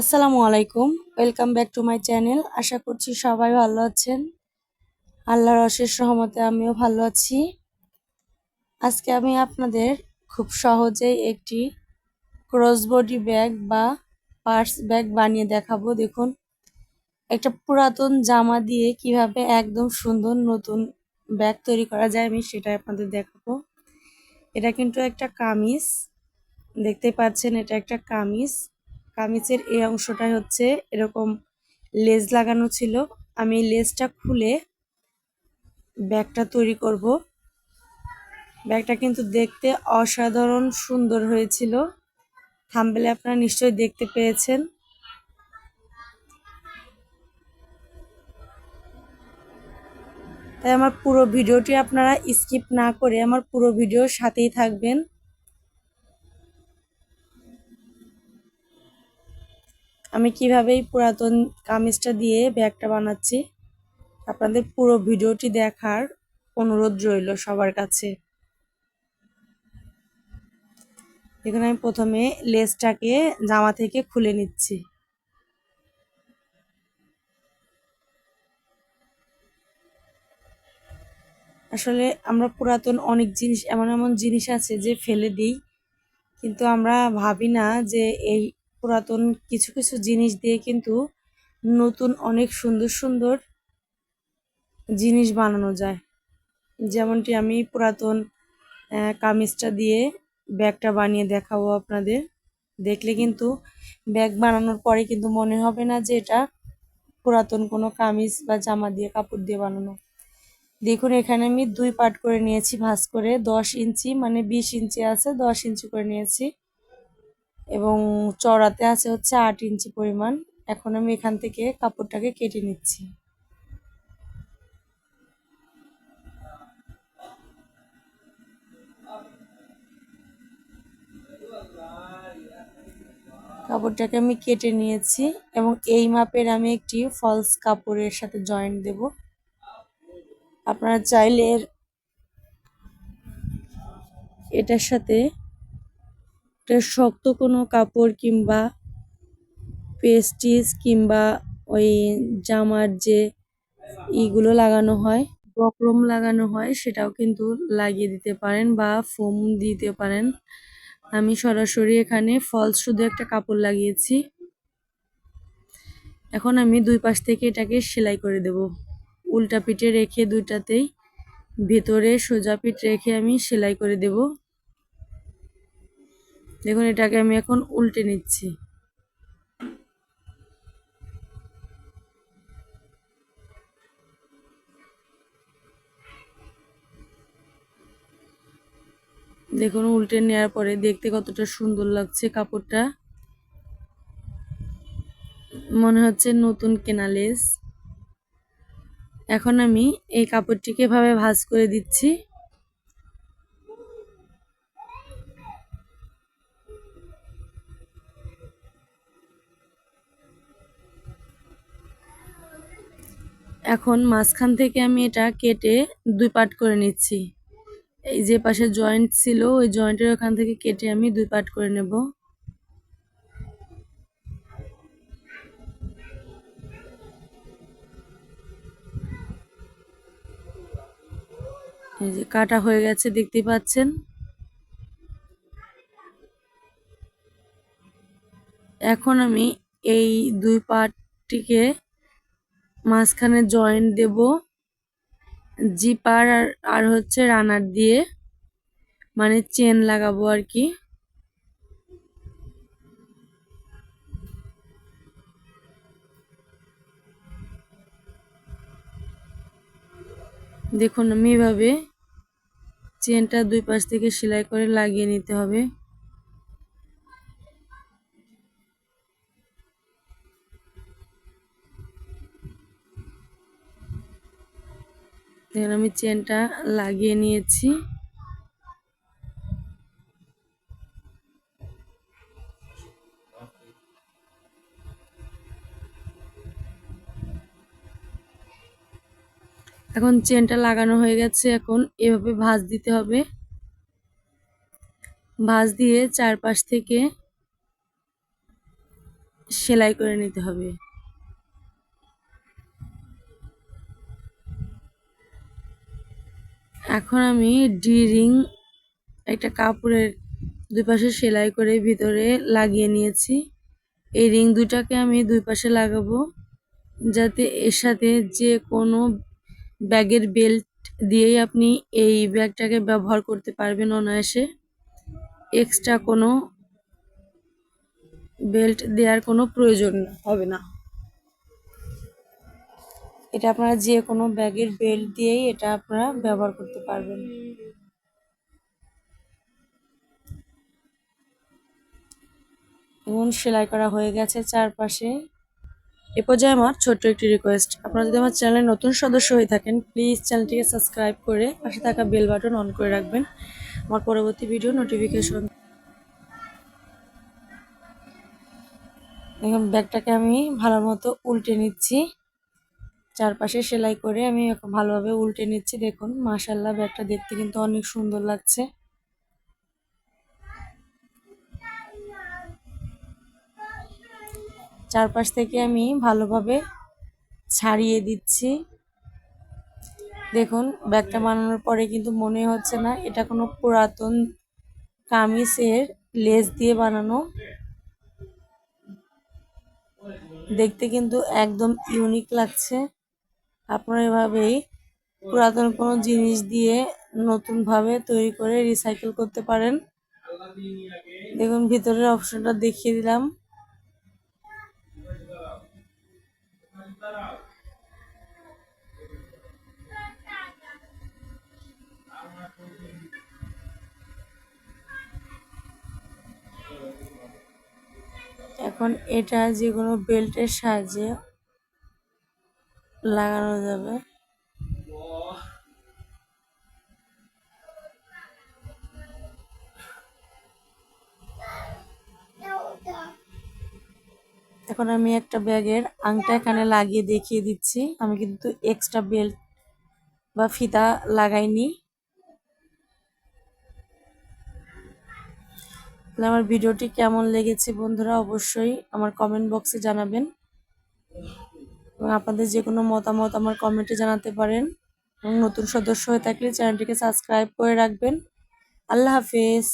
আসসালামু আলাইকুম। Welcome back to my channel আশা করছি সবাই ভালো আছেন। আল্লাহর অশেষ রহমতে আমিও ভালো আছি। আজকে আমি আপনাদের খুব সহজেই একটি ক্রসবডি ব্যাগ বা পার্স ব্যাগ বানিয়ে দেখাবো। দেখুন একটা পুরাতন জামা দিয়ে কীভাবে একদম সুন্দর নতুন ব্যাগ তৈরি করা যায় আমি সেটা আপনাদের দেখাবো। এটা কিন্তু একটা কামিজ দেখতে পাচ্ছেন এটা একটা কামিজ। কামিজের এই অংশটাই হচ্ছে এরকম লেজ লাগানো ছিল। আমি লেজটা খুলে ব্যাগটা তৈরি করব। ব্যাগটা কিন্তু দেখতে অসাধারণ সুন্দর হয়েছিল। থাম্বেলে আপনারা নিশ্চয়ই দেখতে পেয়েছেন। তাই আমার পুরো ভিডিওটি আপনারা স্কিপ না করে আমার পুরো ভিডিওর সাথেই থাকবেন। আমি কীভাবে এই পুরাতন কামিজটা দিয়ে ব্যাগটা বানাচ্ছি, আপনাদের পুরো ভিডিওটি দেখার অনুরোধ রইল সবার কাছে। এখানে আমি প্রথমে লেসটাকে জামা থেকে খুলে নিচ্ছি। আসলে আমরা পুরাতন অনেক জিনিস, এমন এমন জিনিস আছে যে ফেলে দিই। কিন্তু আমরা ভাবি না যে এই পুরাতন কিছু কিছু জিনিস দিয়ে কিন্তু নতুন অনেক সুন্দর সুন্দর জিনিস বানানো যায়। যেমনটি আমি পুরাতন কামিজটা দিয়ে ব্যাগটা বানিয়ে দেখাবো আপনাদের। দেখলে কিন্তু ব্যাগ বানানোর পরে কিন্তু মনে হবে না যে এটা পুরাতন কোনো কামিজ বা জামা দিয়ে, কাপড় দিয়ে বানানো। দেখুন, এখানে আমি দুই পার্ট করে নিয়েছি, ভাঁজ করে। দশ ইঞ্চি মানে বিশ ইঞ্চি আছে, দশ ইঞ্চি করে নিয়েছি। এবং চড়াতে আছে হচ্ছে আট ইঞ্চি পরিমাণ। এখন আমি এখান থেকে কাপড়টাকে কেটে নিচ্ছি। কাপড়টাকে আমি কেটে নিয়েছি এবং এই মাপের আমি একটি ফলস কাপড়ের সাথে জয়েন্ট দেব। আপনারা চাইলে এটার সাথে একটা শক্ত কোনো কাপড় কিংবা পেস্টিস কিংবা ওই জামার যে ইগুলো লাগানো হয়, বক্রম লাগানো হয়, সেটাও কিন্তু লাগিয়ে দিতে পারেন বা ফোম দিতে পারেন। আমি সরাসরি এখানে ফলস শুধু একটা কাপড় লাগিয়েছি। এখন আমি দুই পাশ থেকে এটাকে সেলাই করে দেব। উল্টা পিঠে রেখে দুইটাতেই ভেতরে সোজা পিঠ রেখে আমি সেলাই করে দেব। দেখুন, এটাকে আমি এখন উল্টে নিচ্ছি। দেখুন, উল্টে নেওয়ার পরে দেখতে কতটা সুন্দর লাগছে কাপড়টা। মনে হচ্ছে নতুন কেনা লেস। এখন আমি এই কাপড়টিকে এভাবে ভাজ করে দিচ্ছি। এখন মাঝখান থেকে আমি এটা কেটে দুই পার্ট করে নিচ্ছি। এই যে পাশে জয়েন্ট ছিল, ওই জয়েন্টের ওখান থেকে কেটে আমি দুই পার্ট করে নেব। যে কাটা হয়ে গেছে দেখতে পাচ্ছেন। এখন আমি এই দুই পার্টটিকে মাঝখানে জয়েন্ট দেব জিপার আর আর হচ্ছে রানার দিয়ে মানে চেন লাগাবো আর কি। দেখুন আমি এভাবে চেনটা দুই পাশ থেকে সেলাই করে লাগিয়ে নিতে হবে। আমি চেনটা লাগিয়ে নিয়েছি। এখন চেনটা লাগানো হয়ে গেছে, এখন এভাবে ভাঁজ দিতে হবে। ভাঁজ দিয়ে চারপাশ থেকে সেলাই করে নিতে হবে। এখন আমি ডি রিং একটা কাপড়ের দুই পাশে সেলাই করে ভিতরে লাগিয়ে নিয়েছি। এই রিং দুটাকে আমি দুই পাশে লাগাবো যাতে এর সাথে যে কোনো ব্যাগের বেল্ট দিয়েই আপনি এই ব্যাগটাকে ব্যবহার করতে পারবেন অনায়াসে। এক্সট্রা কোনো বেল্ট দেওয়ার কোনো প্রয়োজন হবে না। এটা আপনারা যে কোনো ব্যাগের বেল্ট দিয়েই এটা আপনারা ব্যবহার করতে পারবেন। এবং সেলাই করা হয়ে গেছে চারপাশে। এ পর্যায়ে আমার ছোট্ট একটি রিকোয়েস্ট আপনারা যদি আমার চ্যানেলে নতুন সদস্য হয়ে থাকেন প্লিজ চ্যানেলটিকে সাবস্ক্রাইব করে পাশে থাকা বেল বাটন অন করে রাখবেন। আমার পরবর্তী ভিডিও নোটিফিকেশন এখন ব্যাগটাকে আমি ভালো মতো উল্টে নিচ্ছি। চারপাশে সেলাই করে আমি ভালোভাবে উল্টে নিচ্ছি। দেখুন মাশাল্লাহ ব্যাগটা দেখতে কিন্তু অনেক সুন্দর লাগছে। চারপাশ থেকে আমি ভালোভাবে ছাড়িয়ে দিচ্ছি। দেখুন, ব্যাগটা বানানোর পরে কিন্তু মনে হচ্ছে না, এটা কোনো পুরাতন কামিজের লেস দিয়ে বানানো। দেখতে কিন্তু একদম ইউনিক লাগছে। আপনারা এভাবেই পুরাতন কোনো জিনিস দিয়ে নতুনভাবে তৈরি করে রিসাইকেল করতে পারেন। দেখুন, ভিতরের অপশনটা দেখিয়ে দিলাম। এখন এটা যে কোনো বেল্টের সাহায্যে লাগানো যাবে। এখন আমি একটা ব্যাগের আংটা এখানে লাগিয়ে দেখিয়ে দিচ্ছি। আমি কিন্তু এক্সট্রা বেল্ট বা ফিতা লাগাইনি। আমার ভিডিওটি কেমন লেগেছে বন্ধুরা অবশ্যই আমার কমেন্ট বক্সে জানাবেন। এবং আপনাদের যে কোনো মতামত আমার কমেন্টে জানাতে পারেন। এবং নতুন সদস্য হয়ে থাকলে চ্যানেলটিকে সাবস্ক্রাইব করে রাখবেন। আল্লাহ হাফেজ।